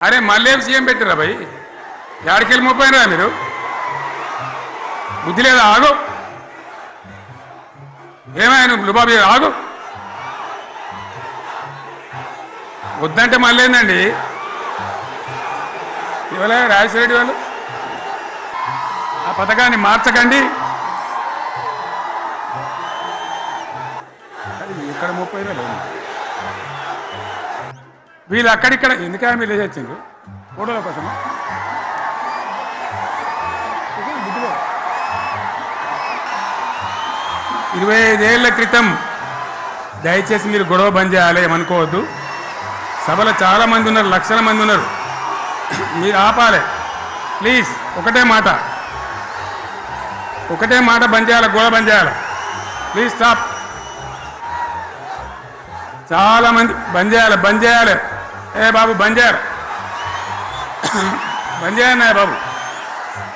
అరే మళ్ళీ సీఎం పెట్టిరా భయ్? యాడికెళ్ళి మోపోయినరా మీరు? బుద్ధి లేదా? ఆగు. ఏమైనా లుబాబీ ఆగు. వద్దంటే మళ్ళీ ఏందండి? ఇవాళ రాజశేఖరెడ్డి వాళ్ళు. ఆ పథకాన్ని మార్చకండి. ఇక్కడ ముప్పై వేలు వీళ్ళు అక్కడిక్కడ ఎందుకని మీరు లేచి ఫోటోల కోసం ఇరవై ఐదేళ్ళ క్రితం దయచేసి మీరు గొడవ బంద్ చేయాలి ఏమనుకోవద్దు. సభలో చాలా మంది ఉన్నారు లక్షల మంది ఉన్నారు. మీరు ఆపాలి. ప్లీజ్ ఒకటే మాట. ఒకటే మాట బంద్ చేయాలి గొడవ బంద్ చేయాలి. Please stop. చాలా మంది బంద్ చేయాలి బంద్ చేయాలి. ఏ బాబు బంద్ చేయాలి బంద్ బాబు.